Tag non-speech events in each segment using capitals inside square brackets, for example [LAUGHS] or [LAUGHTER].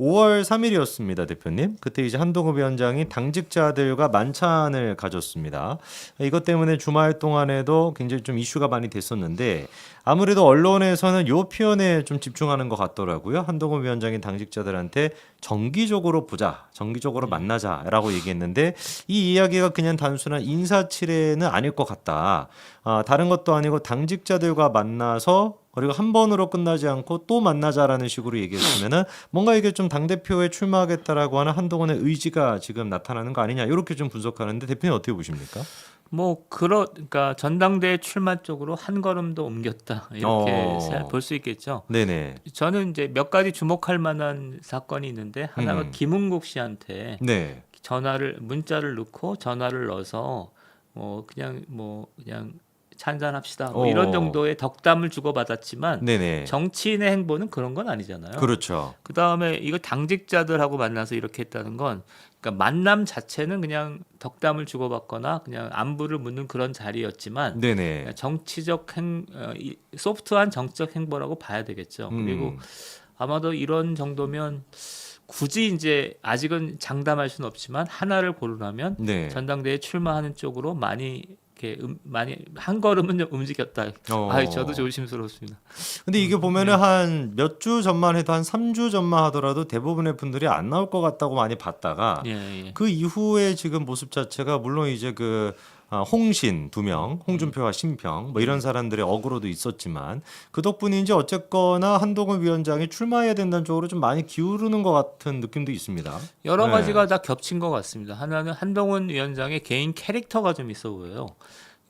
5월 3일이었습니다, 대표님. 그때 이제 한동훈 위원장이 당직자들과 만찬을 가졌습니다. 이것 때문에 주말 동안에도 굉장히 좀 이슈가 많이 됐었는데 아무래도 언론에서는 요 표현에 좀 집중하는 것 같더라고요. 한동훈 위원장이 당직자들한테 정기적으로 보자, 정기적으로 만나자라고 얘기했는데 이 이야기가 그냥 단순한 인사치레는 아닐 것 같다. 아, 다른 것도 아니고 당직자들과 만나서 그리고 한 번으로 끝나지 않고 또 만나자라는 식으로 얘기했으면은 뭔가 이게 좀 당 대표에 출마하겠다라고 하는 한동훈의 의지가 지금 나타나는 거 아니냐 이렇게 좀 분석하는데 대표님 어떻게 보십니까? 뭐 그러 그러니까 전당대회 출마 쪽으로 한 걸음도 옮겼다 이렇게 어. 볼 수 있겠죠. 네네. 저는 이제 몇 가지 주목할 만한 사건이 있는데 하나가 음. 김은국 씨한테 네. 전화를 문자를 넣고 전화를 넣어서 뭐 그냥 뭐 그냥 찬잔합시다 뭐 어. 이런 정도의 덕담을 주고받았지만 네네. 정치인의 행보는 그런 건 아니잖아요. 그렇죠. 그 다음에 이거 당직자들하고 만나서 이렇게 했다는 건 그러니까 만남 자체는 그냥 덕담을 주고받거나 그냥 안부를 묻는 그런 자리였지만 네네. 정치적 행 어, 이- 소프트한 정치적 행보라고 봐야 되겠죠. 그리고 음. 아마도 이런 정도면 굳이 이제 아직은 장담할 수는 없지만 하나를 고르라면 네. 전당대회 출마하는 쪽으로 많이 이렇게 음, 많이 한 걸음은 좀 움직였다. 어. 아, 저도 조심스럽습니다. 근데 이게 음, 보면은 네. 한몇 주 전만 해도 한 3주 전만 하더라도 대부분의 분들이 안 나올 것 같다고 많이 봤다가 예, 예. 그 이후에 지금 모습 자체가 물론 이제 그 아, 홍신 두 명, 홍준표와 신평 뭐 이런 사람들의 어그로도 있었지만 그 덕분인지 어쨌거나 한동훈 위원장이 출마해야 된다는 쪽으로 좀 많이 기울는 것 같은 느낌도 있습니다. 여러 네. 가지가 다 겹친 것 같습니다. 하나는 한동훈 위원장의 개인 캐릭터가 좀 있어 보여요.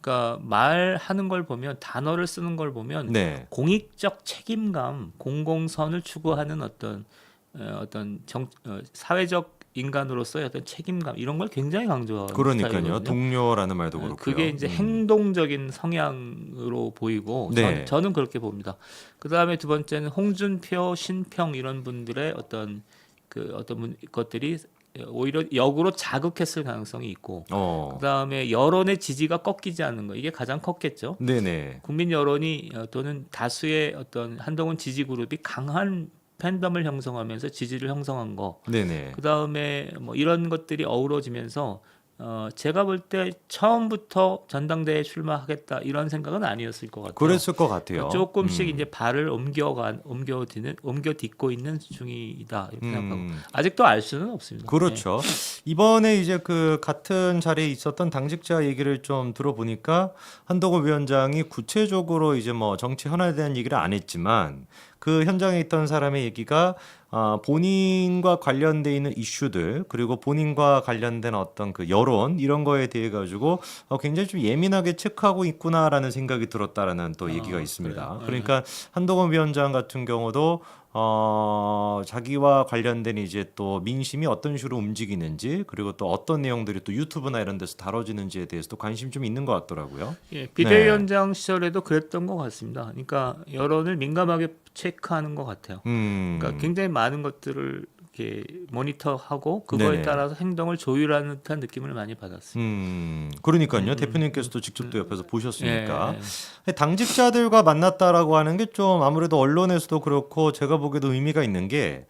그러니까 말하는 걸 보면 단어를 쓰는 걸 보면 네. 공익적 책임감, 공공선을 추구하는 어떤 어, 어떤 정, 어, 사회적 인간으로서의 어떤 책임감 이런 걸 굉장히 강조하는 그러니까요. 스타일이거든요. 동료라는 말도 어, 그렇고요. 그게 이제 음. 행동적인 성향으로 보이고 네. 전, 는 그렇게 봅니다. 그 다음에 두 번째는 홍준표, 신평 이런 분들의 어떤 그 어떤 분- 것들이 오히려 역으로 자극했을 가능성이 있고 어. 그 다음에 여론의 지지가 꺾이지 않는 거 이게 가장 컸겠죠. 네네. 국민 여론이 어, 또는 다수의 어떤 한동훈 지지 그룹이 강한 팬덤을 형성하면서 지지를 형성한 거. 네네. 그 다음에 뭐 이런 것들이 어우러지면서 어 제가 볼 때 처음부터 전당대회 출마하겠다 이런 생각은 아니었을 것 같아요. 그랬을 것 같아요. 조금씩 음. 이제 발을 옮겨간 옮겨디는 옮겨 딛고 있는 중이다 이렇게 생각하고 음. 아직도 알 수는 없습니다. 그렇죠. 이번에 이제 그 같은 자리에 있었던 당직자 얘기를 좀 들어보니까 한동훈 위원장이 구체적으로 이제 뭐 정치 현안에 대한 얘기를 안 했지만 그 현장에 있던 사람의 얘기가 아, 본인과 관련돼 있는 이슈들 그리고 본인과 관련된 어떤 그 여론 이런 거에 대해 가지고 어, 굉장히 좀 예민하게 체크하고 있구나라는 생각이 들었다라는 또 아, 얘기가 있습니다. 그래요? 네. 그러니까 한동훈 위원장 같은 경우도 어, 자기와 관련된 이제 또 민심이 어떤 식으로 움직이는지 그리고 또 어떤 내용들이 또 유튜브나 이런 데서 다뤄지는지에 대해서도 관심이 좀 있는 것 같더라고요. 예, 비대위원장 시절에도 그랬던 것 같습니다. 그러니까 여론을 민감하게 체크하는 것 같아요. 음. 그러니까 굉장히 많은 것들을 이렇게 모니터하고 그거에 네네. 따라서 행동을 조율하는 듯한 느낌을 많이 받았습니다. 음, 그러니까요. 음, 대표님께서도 직접 또 옆에서 보셨으니까 예, 당직자들과 만났다라고 하는 게 좀 아무래도 언론에서도 그렇고 제가 보기에도 의미가 있는 게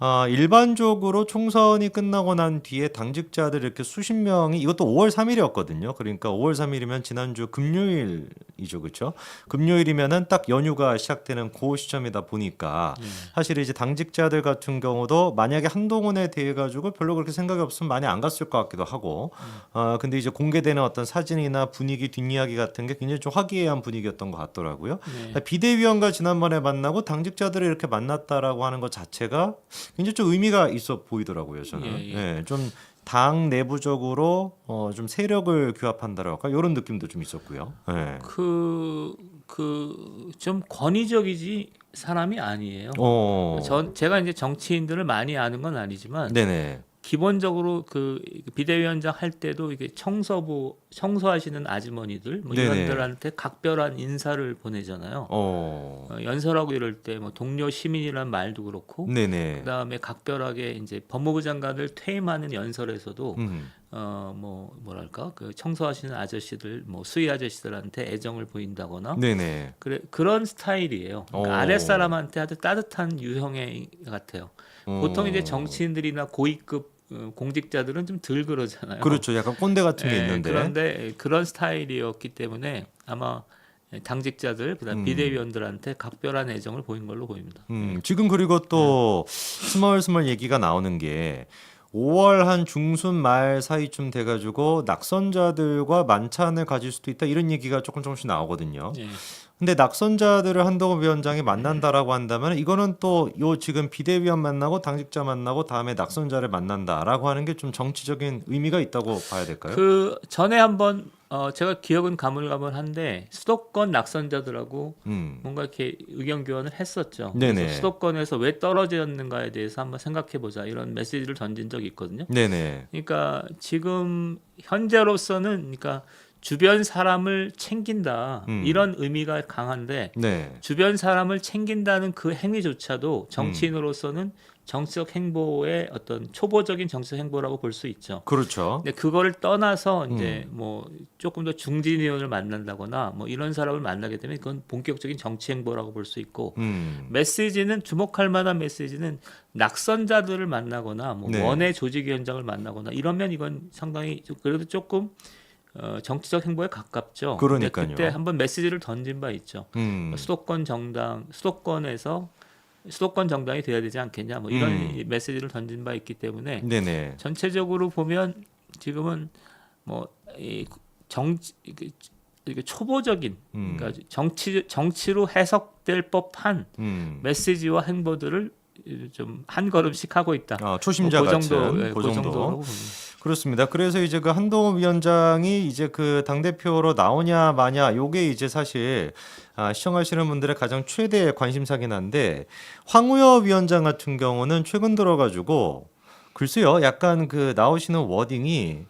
아, 일반적으로 총선이 끝나고 난 뒤에 당직자들 이렇게 수십 명이 이것도 5월 3일이었거든요. 그러니까 5월 3일이면 지난주 금요일 이죠. 그렇죠? 금요일이면은 딱 연휴가 시작되는 그 시점이다 보니까 예. 사실 이제 당직자들 같은 경우도 만약에 한동훈에 대해 가지고 별로 그렇게 생각이 없으면 많이 안 갔을 것 같기도 하고 아 근데 이제 공개되는 어떤 사진이나 분위기 뒷이야기 같은 게 굉장히 좀 화기애애한 분위기였던 것 같더라고요. 네. 비대위원과 지난번에 만나고 당직자들을 이렇게 만났다라고 하는 것 자체가 굉장히 좀 의미가 있어 보이더라고요. 저는 예, 예. 예, 좀 당 내부적으로 어, 좀 세력을 규합한다랄까 이런 느낌도 좀 있었고요. 예. 그, 그그 좀 권위적이지 사람이 아니에요. 어. 전 제가 이제 정치인들을 많이 아는 건 아니지만 네네. 기본적으로 그 비대위원장 할 때도 이게 청소부 청소하시는 아주머니들 뭐 네네. 이런들한테 각별한 인사를 보내잖아요. 어. 어, 연설하고 이럴 때 뭐 동료 시민이란 말도 그렇고 네네. 그다음에 각별하게 이제 법무부 장관을 퇴임하는 연설에서도 음. 어뭐 뭐랄까 그 청소하시는 아저씨들 뭐 수위 아저씨들한테 애정을 보인다거나 네네. 그래 그런 스타일이에요. 그러니까 오. 아랫 사람한테 아주 따뜻한 유형의 같아요. 보통 이제 어. 정치인들이나 고위급 어, 공직자들은 좀 덜 그러잖아요. 그렇죠. 약간 꼰대 같은 게 예, 있는데. 그런데 그런 스타일이었기 때문에 아마 당직자들 그다음 음. 비대위원들한테 각별한 애정을 보인 걸로 보입니다. 음, 지금 그리고 또 스멀스멀 얘기가 나오는 게 5월 한 중순 말 사이쯤 돼가지고 낙선자들과 만찬을 가질 수도 있다 이런 얘기가 조금 조금씩 나오거든요. 예. 근데 낙선자들을 한동훈 위원장이 만난다라고 한다면 이거는 또 요 지금 비대위원 만나고 당직자 만나고 다음에 낙선자를 만난다라고 하는 게 좀 정치적인 의미가 있다고 봐야 될까요? 그 전에 한번 어 제가 기억은 가물가물한데 수도권 낙선자들하고 음. 뭔가 이렇게 의견 교환을 했었죠. 네네. 그래서 수도권에서 왜 떨어졌는가에 대해서 한번 생각해 보자 이런 메시지를 던진 적이 있거든요. 네네. 그러니까 지금 현재로서는 그러니까 주변 사람을 챙긴다 음. 이런 의미가 강한데 네. 주변 사람을 챙긴다는 그 행위조차도 정치인으로서는 정치적 행보의 어떤 초보적인 정치적 행보라고 볼 수 있죠. 그렇죠. 근데 그거를 떠나서 이제 음. 뭐 조금 더 중진 의원을 만난다거나 뭐 이런 사람을 만나게 되면 그건 본격적인 정치 행보라고 볼 수 있고 음. 메시지는 주목할 만한 메시지는 낙선자들을 만나거나 뭐 네. 원외 조직위원장을 만나거나 이러면 이건 상당히 좀 그래도 조금 어, 정치적 행보에 가깝죠. 그러니까요. 그때 한번 메시지를 던진 바 있죠. 음. 수도권 정당, 수도권에서 수도권 정당이 돼야 되지 않겠냐 뭐 이런 음. 메시지를 던진 바 있기 때문에 네네. 전체적으로 보면 지금은 뭐이 정치 이게 이게 초보적인 음. 그러니까 정치 정치로 해석될 법한 음. 메시지와 행보들을 좀 한 걸음씩 하고 있다. 아, 초심자 그 같은 정도, 예, 그그 정도. 정도라고 봅니다. 그렇습니다. 그래서 이제 그 한동훈 위원장이 이제 그 당대표로 나오냐 마냐 요게 이제 사실 아, 시청하시는 분들의 가장 최대 관심사긴 한데 황우여 위원장 같은 경우는 최근 들어가지고 글쎄요 약간 그 나오시는 워딩이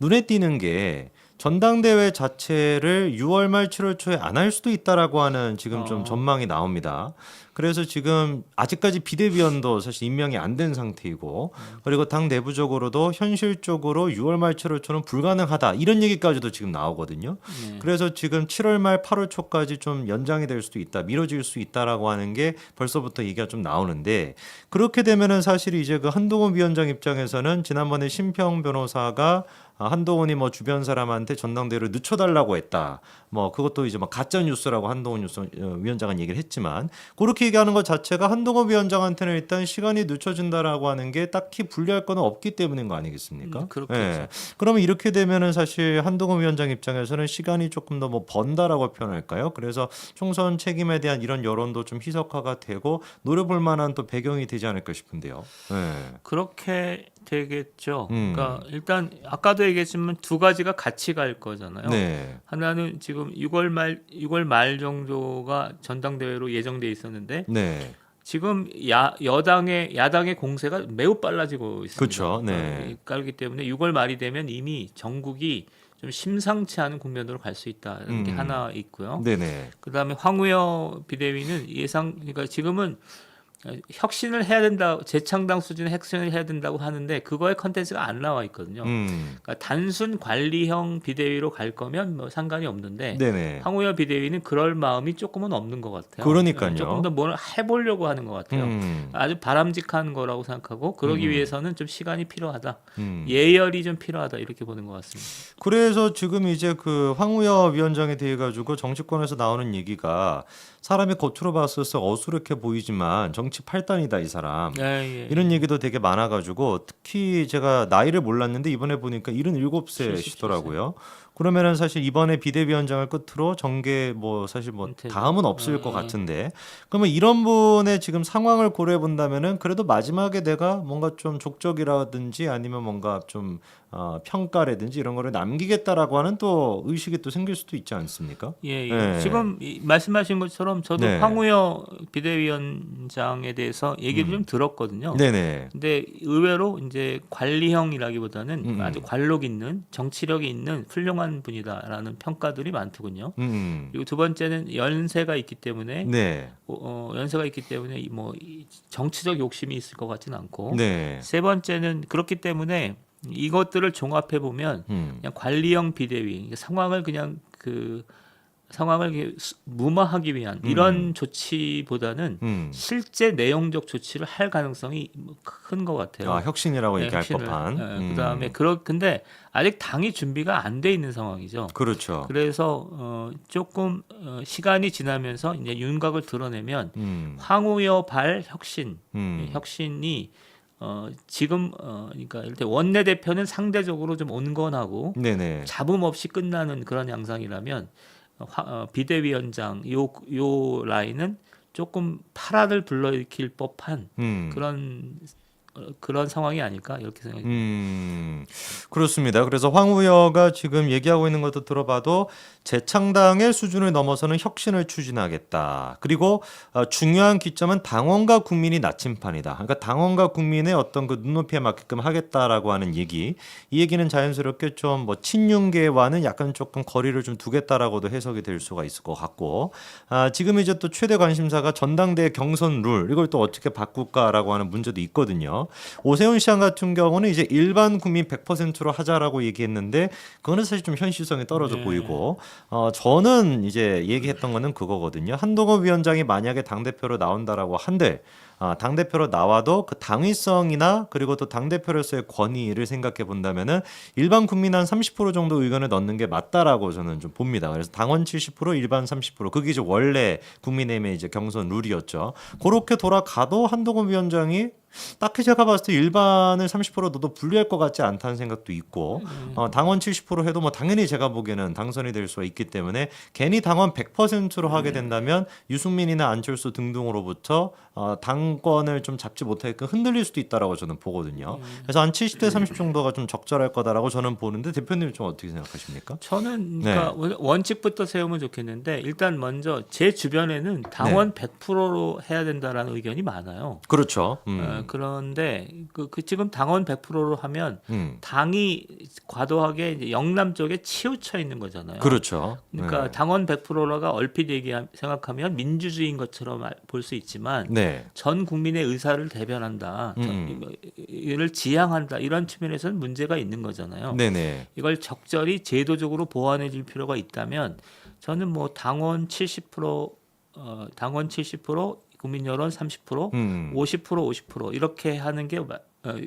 눈에 띄는 게 전당대회 자체를 6월 말 7월 초에 안 할 수도 있다라고 하는 지금 좀 어. 전망이 나옵니다. 그래서 지금 아직까지 비대위원도 사실 임명이 안 된 상태이고 그리고 당 내부적으로도 현실적으로 6월 말 7월 초는 불가능하다 이런 얘기까지도 지금 나오거든요. 네. 그래서 지금 7월 말 8월 초까지 좀 연장이 될 수도 있다, 미뤄질 수 있다라고 하는 게 벌써부터 얘기가 좀 나오는데 그렇게 되면은 사실 이제 그 한동훈 위원장 입장에서는 지난번에 심평 변호사가 아, 한동훈이 뭐 주변 사람한테 전당대회를 늦춰달라고 했다. 뭐 그것도 이제 막 가짜 뉴스라고 한동훈 뉴스 어, 위원장은 얘기를 했지만 그렇게 얘기하는 것 자체가 한동훈 위원장한테는 일단 시간이 늦춰진다라고 하는 게 딱히 불리할 거는 없기 때문인 거 아니겠습니까? 음, 그렇겠죠. 예. 그러면 이렇게 되면은 사실 한동훈 위원장 입장에서는 시간이 조금 더 뭐 번다라고 표현할까요? 그래서 총선 책임에 대한 이런 여론도 좀 희석화가 되고 노려볼 만한 또 배경이 되지 않을까 싶은데요. 예. 그렇게 되겠죠. 음. 그러니까 일단 아까도 얘기했지만 두 가지가 같이 갈 거잖아요. 네. 하나는 지금 6월 말 6월 말 정도가 전당대회로 예정돼 있었는데 네. 지금 야 여당의 야당의 공세가 매우 빨라지고 있습니다. 그쵸, 네. 그렇기 때문에 6월 말이 되면 이미 전국이 좀 심상치 않은 국면으로 갈 수 있다는 게 음. 하나 있고요. 네네. 그다음에 황우여 비대위는 예상 그러니까 지금은 혁신을 해야 된다 재창당 수준의 혁신을 해야 된다고 하는데 그거의 컨텐츠가 안 나와 있거든요. 음. 그러니까 단순 관리형 비대위로 갈 거면 뭐 상관이 없는데 네네. 황우여 비대위는 그럴 마음이 조금은 없는 것 같아요. 그러니까요. 조금 더 뭘 해보려고 하는 것 같아요. 음. 아주 바람직한 거라고 생각하고 그러기 음. 위해서는 좀 시간이 필요하다. 음. 예열이 좀 필요하다 이렇게 보는 것 같습니다. 그래서 지금 이제 그 황우여 위원장에 대해 가지고 정치권에서 나오는 얘기가 사람이 겉으로 봤을 때 어수룩해 보이지만 정치 팔단이다 이 사람. 예, 예. 이런 얘기도 되게 많아가지고 특히 제가 나이를 몰랐는데 이번에 보니까 77세시더라고요. 그러면은 사실 이번에 비대위원장을 끝으로 정계 뭐 사실 뭐. 다음은 없을 것 예. 같은데 그러면 이런 분의 지금 상황을 고려해 본다면은 그래도 마지막에 내가 뭔가 좀 족적이라든지 아니면 뭔가 좀 어, 평가라든지 이런 거를 남기겠다라고 하는 또 의식이 또 생길 수도 있지 않습니까? 예, 예. 네. 지금 이- 말씀하신 것처럼 저도 네. 황우여 비대위원장에 대해서 얘기를 좀 들었거든요. 네네. 근데 의외로 이제 관리형이라기보다는 음. 아주 관록 있는 정치력이 있는 훌륭한 분이다라는 평가들이 많더군요. 음. 그리고 두 번째는 연세가 있기 때문에 네. 어, 연세가 있기 때문에 이뭐이 정치적 욕심이 있을 것 같지는 않고 네. 세 번째는 그렇기 때문에 이것들을 종합해 보면 음. 그냥 관리형 비대위 상황을 그냥 그 상황을 무마하기 위한 이런 조치보다는 음. 실제 내용적 조치를 할 가능성이 큰 것 같아요. 아, 혁신이라고 네, 얘기할 혁신을. 법한. 네, 음. 그다음에 그러 근데 아직 당이 준비가 안 돼 있는 상황이죠. 그렇죠. 그래서 어, 조금 어, 시간이 지나면서 이제 윤곽을 드러내면 음. 황우여 발 혁신 음. 혁신이 어, 지금 어, 그러니까 일단 원내 대표는 상대적으로 좀 온건하고 네네. 잡음 없이 끝나는 그런 양상이라면 화, 어, 비대위원장 요, 요 라인은 조금 파란을 불러일으킬 법한 음. 그런 어, 그런 상황이 아닐까 이렇게 생각이 듭니다. 음, 그렇습니다. 그래서 황우여가 지금 얘기하고 있는 것도 들어봐도 재창당의 수준을 넘어서는 혁신을 추진하겠다. 그리고 어, 중요한 기점은 당원과 국민이 나침판이다. 그러니까 당원과 국민의 어떤 그 눈높이에 맞게끔 하겠다라고 하는 얘기. 이 얘기는 자연스럽게 좀 뭐 친윤계와는 약간 조금 거리를 좀 두겠다라고도 해석이 될 수가 있을 것 같고. 아, 지금 이제 또 최대 관심사가 전당대 경선 룰 이걸 또 어떻게 바꿀까라고 하는 문제도 있거든요. 오세훈 시장 같은 경우는 이제 일반 국민 100%로 하자라고 얘기했는데 그거는 사실 좀 현실성이 떨어져 네. 보이고 어 저는 이제 얘기했던 거는 그거거든요. 한동훈 위원장이 만약에 당 대표로 나온다라고 한들 아, 당 대표로 나와도 그 당위성이나 그리고 또 당 대표로서의 권위를 생각해 본다면은 일반 국민 한 30% 정도 의견을 넣는 게 맞다라고 저는 좀 봅니다. 그래서 당원 70% 일반 30% 그게 이제 원래 국민의힘의 이제 경선 룰이었죠. 그렇게 돌아가도 한동훈 위원장이 딱히 제가 봤을 때 일반을 30% 넣어도 불리할 것 같지 않다는 생각도 있고 어, 당원 70% 해도 뭐 당연히 제가 보기에는 당선이 될 수가 있기 때문에 괜히 당원 100%로 하게 된다면 유승민이나 안철수 등등으로부터 어, 당권을 좀 잡지 못하게끔 흔들릴 수도 있다라고 저는 보거든요. 그래서 한 70대 30 정도가 좀 적절할 거다라고 저는 보는데 대표님 좀 어떻게 생각하십니까? 저는 네. 그러니까 원- 원칙부터 세우면 좋겠는데 일단 먼저 제 주변에는 당원 네. 100%로 해야 된다라는 의견이 많아요. 그렇죠. 음. 어, 그런데 그, 그 지금 당원 100%로 하면 음. 당이 과도하게 이제 영남 쪽에 치우쳐 있는 거잖아요. 그렇죠. 그러니까 네. 당원 100%가 얼핏 얘기 생각하면 민주주의인 것처럼 볼 수 있지만 네. 전 국민의 의사를 대변한다, 음. 전- 이를 지향한다 이런 측면에서는 문제가 있는 거잖아요. 네네. 이걸 적절히 제도적으로 보완해 줄 필요가 있다면 저는 뭐 당원 70% 어, 당원 70% 국민 여론 30% 음. 50% 50% 이렇게 하는 게 어,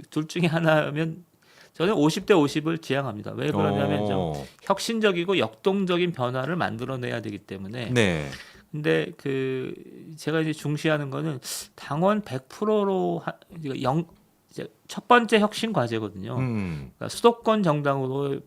둘 중에 하나면 저는 50대 50을 지향합니다. 왜 그러냐면 좀 어. 혁신적이고 역동적인 변화를 만들어내야 되기 때문에. 네. 근데 그 제가 이제 중시하는 거는 당원 100%로 하, 이거 영 이제 첫 번째 혁신 과제거든요. 음. 그러니까 수도권 정당으로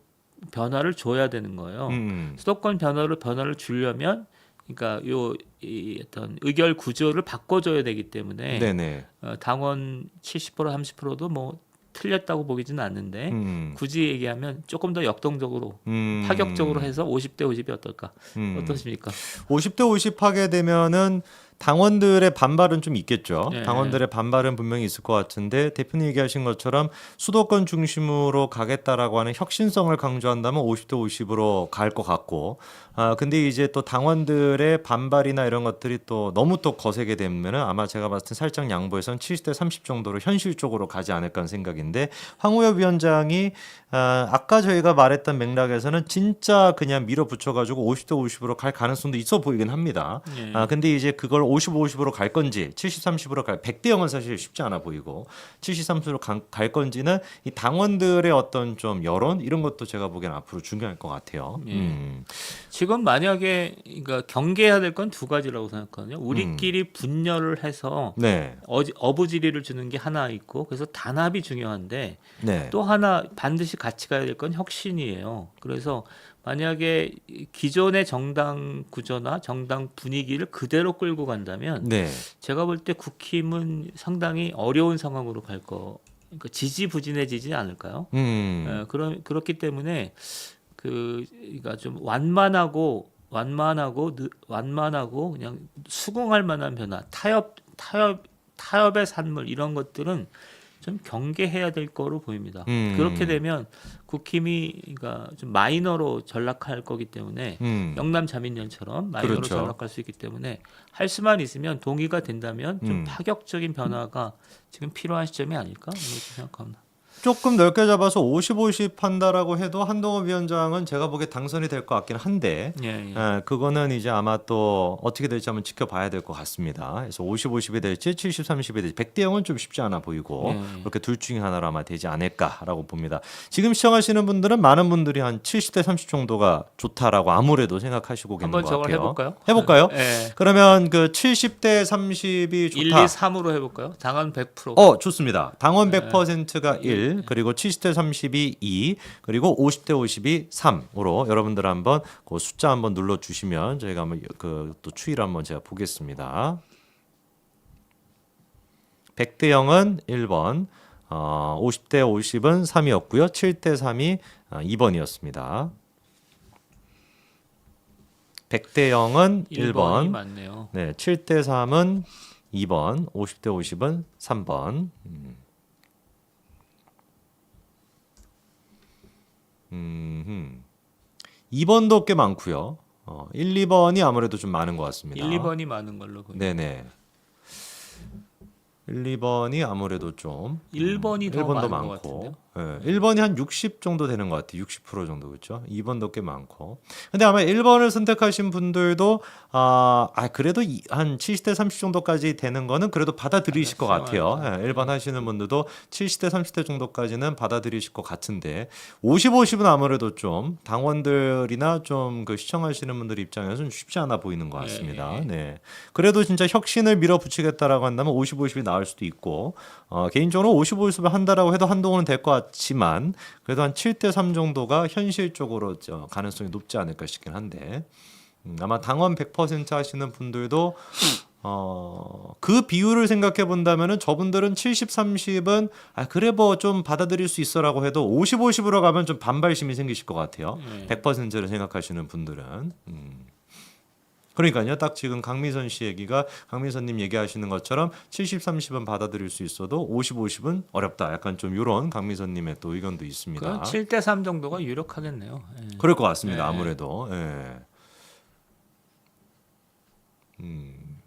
변화를 줘야 되는 거예요. 음. 수도권 변화를 변화를 주려면 그러니까 요 이 어떤 의결 구조를 바꿔줘야 되기 때문에 네네. 어, 당원 70% 30%도 뭐 틀렸다고 보기지는 않는데 음. 굳이 얘기하면 조금 더 역동적으로 음. 파격적으로 해서 50대 50이 어떨까? 음. 어떻습니까? 50대 50 하게 되면은 당원들의 반발은 좀 있겠죠. 예. 당원들의 반발은 분명히 있을 것 같은데 대표님 얘기하신 것처럼 수도권 중심으로 가겠다라고 하는 혁신성을 강조한다면 50대 50으로 갈 것 같고, 아 근데 이제 또 당원들의 반발이나 이런 것들이 또 너무 또 거세게 되면은 아마 제가 봤을 때 살짝 양보해서 70대 30 정도로 현실적으로 가지 않을까 하는 생각인데 황우엽 위원장이 아, 아까 저희가 말했던 맥락에서는 진짜 그냥 밀어붙여가지고 50대 50으로 갈 가능성도 있어 보이긴 합니다. 예. 아 근데 이제 그걸 50, 50으로 갈 건지 70, 30으로 갈 100대 0은 사실 쉽지 않아 보이고 70, 30으로 갈, 갈 건지는 이 당원들의 어떤 좀 여론 이런 것도 제가 보기엔 앞으로 중요할 것 같아요. 예. 음. 지금 만약에 그러니까 경계해야 될 건 두 가지라고 생각하거든요. 우리끼리 분열을 해서 네, 어부지리를 주는 게 하나 있고 그래서 단합이 중요한데 네, 또 하나 반드시 같이 가야 될 건 혁신이에요. 그래서 만약에 이 기존의 정당 구조나 정당 분위기를 그대로 끌고 간다면 네, 제가 볼 때 국힘은 상당히 어려운 상황으로 갈 거. 그러니까 지지부진해지지 않을까요? 음, 예, 그런 그렇기 때문에 그 그러니까 좀 완만하고 완만하고 느- 완만하고 그냥 수긍할 만한 변화, 타협 타협 타협의 산물 이런 것들은 좀 경계해야 될 거로 보입니다. 음. 그렇게 되면 국힘이 그러니까 좀 마이너로 전락할 거기 때문에 음. 영남 자민련처럼 마이너로 그렇죠. 전락할 수 있기 때문에 할 수만 있으면 동의가 된다면 좀 음. 파격적인 변화가 지금 필요한 시점이 아닐까 이렇게 생각합니다. 조금 넓게 잡아서 50, 50 한다라고 해도 한동훈 위원장은 제가 보기에 당선이 될 것 같긴 한데 예, 예. 예, 그거는 이제 아마 또 어떻게 될지 한번 지켜봐야 될 것 같습니다. 그래서 50, 50이 될지 70, 30이 될지 100대 0은 좀 쉽지 않아 보이고 예, 예. 그렇게 둘 중에 하나로 아마 되지 않을까라고 봅니다. 지금 시청하시는 분들은 많은 분들이 한 70대 30 정도가 좋다라고 아무래도 생각하시고 계는 것 같아요. 해볼까요? 해볼까요? 예. 그러면 그 70대 30이 1, 2, 좋다. 3으로 해볼까요? 당원 100%. 어 좋습니다. 당원 네. 100%가 1 그리고 70대 30이 2 그리고 50대 50이 3으로 여러분들 한번 그 숫자 한번 눌러 주시면 저희가 한번 그 또 추이를 한번 제가 보겠습니다. 100대 0은 1번, 어, 50대 50은 3이었고요. 7대 3이 어, 2번이었습니다. 100대 0은 1번이 1번, 맞네요. 네, 7대 3은 2번, 50대 50은 3번. 음. 음. 2번도 꽤 많고요. 어, 1, 2번이 아무래도 좀 많은 것 같습니다. 1, 2번이 많은 걸로 보여요. 네, 네. 1, 2번이 아무래도 좀 1번이 더 1번도 많은 것 많고 같은데요. 예, 1번이 한 60 정도 되는 것 같아요. 60% 정도 그렇죠. 2번도 꽤 많고. 근데 아마 1번을 선택하신 분들도 아, 아 그래도 이- 한 70대 30 정도까지 되는 거는 그래도 받아들이실 것 같아요. 예, 1번 하시는 분들도 70대 30대 정도까지는 받아들이실 것 같은데 50 50은 아무래도 좀 당원들이나 좀 그 시청하시는 분들 입장에서는 쉽지 않아 보이는 것 같습니다. 예, 예. 네. 그래도 진짜 혁신을 밀어붙이겠다라고 한다면 50, 50이 나올 수도 있고 어, 개인적으로 50, 50을 한다라고 해도 한동훈은 될것 같 지만 그래도 한 7대 3 정도가 현실적으로 저 가능성이 높지 않을까 싶긴 한데 음, 아마 당원 100% 하시는 분들도 어, 그 비율을 생각해 본다면은 저분들은 70, 30은 아 그래 뭐 좀 받아들일 수 있어라고 해도 50, 50으로 가면 좀 반발심이 생기실 것 같아요. 예. 100%를 생각하시는 분들은 음. 그러니까요. 딱 지금 강민선 씨 얘기가 강민선님 얘기하시는 것처럼 70, 30은 받아들일 수 있어도 50, 50은 어렵다. 약간 좀 이런 강민선님의 또 의견도 있습니다. 그건 7대 3 정도가 유력하겠네요. 예. 그럴 것 같습니다. 네. 아무래도. 예. 음.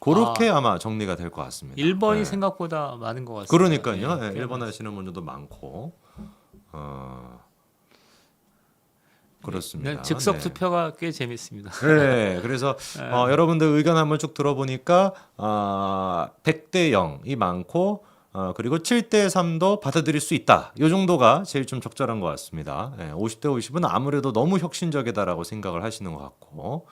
그렇게 아. 마 정리가 될 것 같습니다. 1번이 예. 생각보다 많은 것 같습니다. 그러니까요. 예, 예, 1번 꽤 하시는 분들도 많고. 어. 그렇습니다. 네, 즉석 네. 투표가 꽤 재밌습니다. 네, 그래서 [LAUGHS] 네. 어, 여러분들 의견 한번 쭉 들어보니까 어, 100대 0이 많고 어, 그리고 7대 3도 받아들일 수 있다. 이 정도가 제일 좀 적절한 것 같습니다. 예, 50대 50은 아무래도 너무 혁신적이다라고 생각을 하시는 것 같고